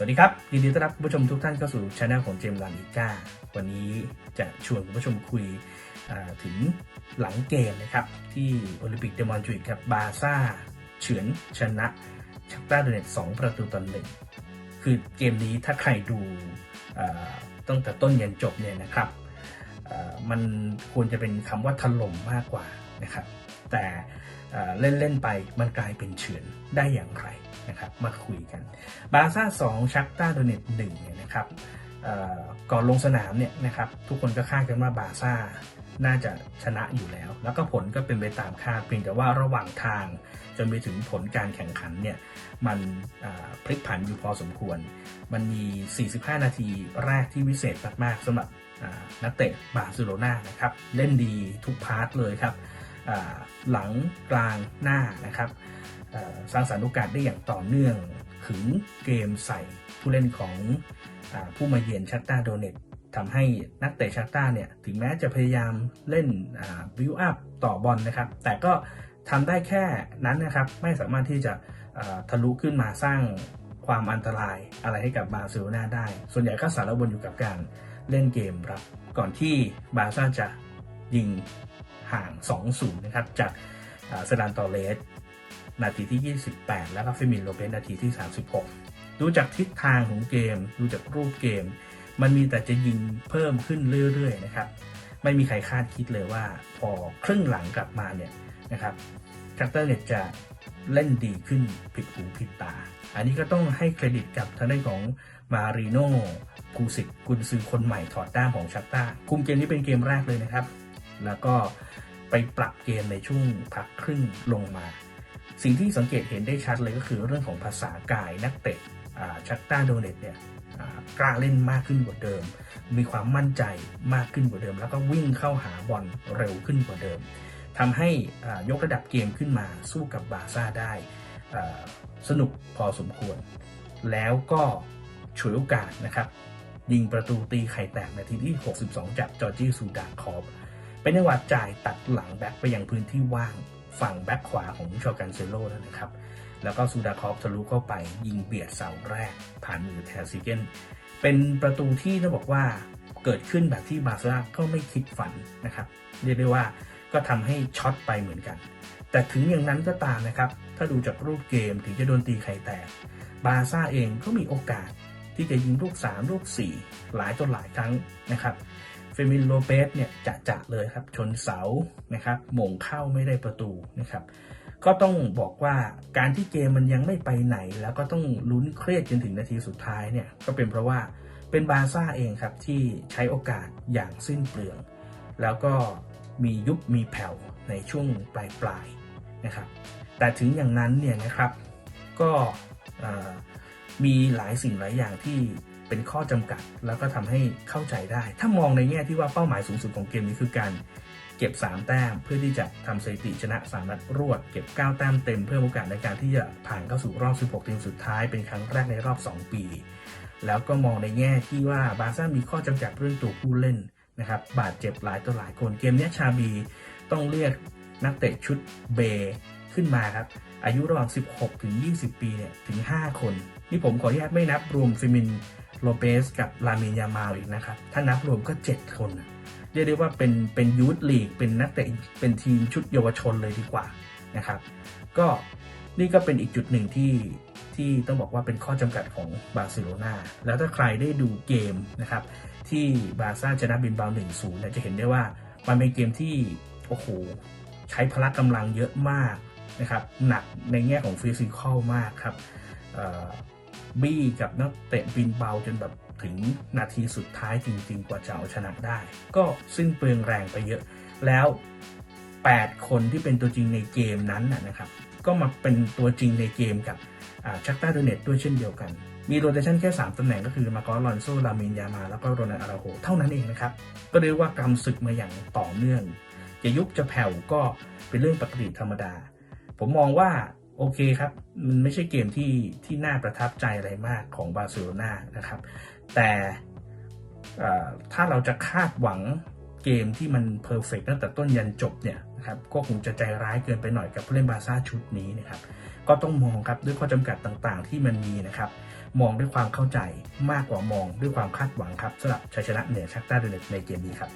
สวัสดีครับ ยินดีต้อนรับคุณผู้ชมทุกท่านเข้าสู่ช anel ของเจมส์ลานิก้า วันนี้จะชวนคุณผู้ชมคุยถึงหลังเกมนะครับ ที่โอลิมปิกเดมอนทริดครับบาซ่าเฉือนชนะชักต้าโดเนตสองประตูต่อหนึ่งคือเกมนี้ถ้าใครดูตั้งแต่ต้นยันจบเนี่ยนะครับมันควรจะเป็นคำว่าถล่มมากกว่านะครับ แต่เล่นเล่นๆไปมันกลายเป็นเฉือนได้อย่างไร นะครับมาคุยกันบาซ่า2ชักต้าโดเนตหนึ่งเนี่ยนะครับก่อนลงสนามเนี่ยนะครับทุกคนก็คาดกันว่าบาซ่าน่าจะชนะอยู่แล้ว แล้วก็ผลก็เป็นไปตามคาดเพียงแต่ว่าระหว่างทางจนไปถึงผลการแข่งขันเนี่ยมันพลิกผันอยู่พอสมควร มันมี 45 นาทีแรกที่วิเศษมากๆสำหรับนักเตะบาร์เซโลนานะครับเล่นดีทุกพาร์ทเลยครับหลังกลางหน้านะครับ สร้างสรรค์โอกาสได้อย่างต่อเนื่องขึงเกมใส่ผู้เล่นของอผู้มาเยือนชัตตาโดเนตทำให้นักเตะชัตตาเนี่ยถึงแม้จะพยายามเล่นบิวอัพต่อบอลนะครับ แต่ก็ทำได้แค่นั้นนะครับ ไม่สามารถที่จะทะลุขึ้นมาสร้างความอันตรายอะไรให้กับบาร์เซโลนาได้ ส่วนใหญ่ก็สารวนอยู่กับการเล่นเกมรับ ก่อนที่บาร์ซ่าจะยิงห่าง 2-0 นะครับ จากเซดานตอเลส นาทีที่ 28 แล้วก็เฟมินโลเปสนาทีที่ 36 ดูจากทิศทางของเกม ดูจากรูปเกม มันมีแต่จะยิงเพิ่มขึ้นเรื่อยๆนะครับไม่มีใครคาดคิดเลยว่าพอครึ่งหลังกลับมาเนี่ยนะครับชักเตอร์เนี่ยจะเล่นดีขึ้นผิดหูผิดตา อันนี้ก็ต้องให้เครดิตกับทางด้านของมาริโนภูสิกกุนซือคนใหม่ถอดด้ามของชักต้าคุมเกมนี้เป็นเกมแรกเลยนะครับ แล้วก็ไปปรับเกมในช่วงพักครึ่งลงมา สิ่งที่สังเกตเห็นได้ชัดเลยก็คือเรื่องของภาษากายนักเตะชักต้าโดเนตเนี่ยกล้าเล่นมากขึ้นกว่าเดิม มีความมั่นใจมากขึ้นกว่าเดิม แล้วก็วิ่งเข้าหาบอลเร็วขึ้นกว่าเดิมทำให้ยกระดับเกมขึ้นมาสู้กับบาซ่าได้สนุกพอสมควร แล้วก็ฉวยโอกาสนะครับ ยิงประตูตีไข่แตกนาทีที่ 62 จากจอร์จีซูดาคอบเป็นจังหวะจ่ายตัดหลังแบ็คไปยังพื้นที่ว่าง ฝั่งแบ็คขวาของชอกันเซโลแล้วนะครับ แล้วก็ซูดาคอฟทะลุเข้าไปยิงเบียดเสาแรก ผ่านมือแทซิเกนเป็นประตูที่ต้องบอกว่าเกิดขึ้นแบบที่บาร์ซ่าก็ไม่คิดฝันนะครับ เรียกได้ว่าก็ทำให้ช็อตไปเหมือนกัน แต่ถึงอย่างนั้นก็ตามนะครับ ถ้าดูจากรูปเกมถึงจะโดนตีไข่แตก บาร์ซ่าเองก็มีโอกาสที่จะยิงลูก 3 ลูก 4 หลายต่อหลายครั้งนะครับ ฟมินโลเปสเนี่ยจะจะเลยครับ ชนเสานะครับหม่งเข้าไม่ได้ประตูนะครับ ก็ต้องบอกว่าการที่เกมมันยังไม่ไปไหน แล้วก็ต้องลุ้นเครียดจนถึงนาทีสุดท้ายเนี่ยก็เป็นเพราะว่าเป็นบาซ่าเองครับ ที่ใช้โอกาสอย่างสิ้นเปลือง แล้วก็มียุบมีแผ่วในช่วงปลายปลายนะครับ แต่ถึงอย่างนั้นเนี่ยนะครับก็มีหลายสิ่งหลายอย่างที่ เป็นข้อจำกัด แล้วก็ทำให้เข้าใจได้ ถ้ามองในแง่ที่ว่าเป้าหมายสูงสุดของเกมนี้คือการเก็บ 3 แต้มเพื่อที่จะทำสถิติชนะ3นัดรวด เก็บ 9 แต้มเต็มเพิ่มโอกาสในการที่จะผ่านเข้าสู่รอบ 16 ทีมสุดท้ายเป็นครั้งแรกในรอบ 2 ปี แล้วก็มองในแง่ที่ว่าบาร์ซ่ามีข้อจำกัดเรื่องตัวผู้เล่นนะครับบาดเจ็บหลายต่อหลายคนเกมนี้ชาบีต้องเรียกนักเตะชุดเบขึ้นมาครับ อายุระหว่าง 16 ถึง 20 ปีเนี่ยถึง 5 คน นี่ผมขออนุญาตไม่นับรวมฟิมิน โลเปสกับลามินยามาลอีกนะครับ ถ้านับรวมก็ 7 คนนะเรียกได้ว่าเป็นเป็นยูทลีกเป็นนักเตะเป็นทีมชุดเยาวชนเลยดีกว่านะครับ ก็นี่ก็เป็นอีกจุดหนึ่งที่ที่ต้องบอกว่าเป็นข้อจำกัดของบาร์เซโลนาแล้วถ้าใครได้ดูเกมนะครับ ที่บาร์ซ่าชนะบินเบา1-0เนี่ยจะเห็นได้ว่ามันเป็นเกมที่โอ้โหใช้พละกำลังเยอะมากนะครับ หนักในแง่ของฟิสิกอลมากครับ บี้กับนักเตะบินเบาจนแบบถึงนาทีสุดท้ายจริง ๆ กว่าจะเอาชนะได้ ก็สิ้นเปลืองแรงไปเยอะ แล้ว 8 คนที่เป็นตัวจริงในเกมนั้นนะครับ ก็มาเป็นตัวจริงในเกมกับชักต้าโดเนตด้วยเช่นเดียวกัน มีโรเตชันแค่ 3ตำแหน่งก็คือมาคอลอนโซ ลามินยามา แล้วก็โรนัลอาราโฮเท่านั้นเองนะครับ ก็เรียกว่ากำศึกมาอย่างต่อเนื่อง จะยุบจะแผ่วก็เป็นเรื่องปกติธรรมดา ผมมองว่า โอเคครับ มันไม่ใช่เกมที่ที่น่าประทับใจอะไรมากของบาร์เซโลนานะครับ แต่ถ้าเราจะคาดหวังเกมที่มันเพอร์เฟกตั้งแต่ต้นยันจบเนี่ยนะครับก็คงจะใจร้ายเกินไปหน่อยกับผู้เล่นบาร์ซ่าชุดนี้นะครับก็ต้องมองครับด้วยข้อจำกัดต่างๆ ที่มันมีนะครับมองด้วยความเข้าใจมากกว่ามองด้วยความคาดหวังครับสำหรับชัยชนะเหนือชักต้าเดเนในเกมนี้ครับ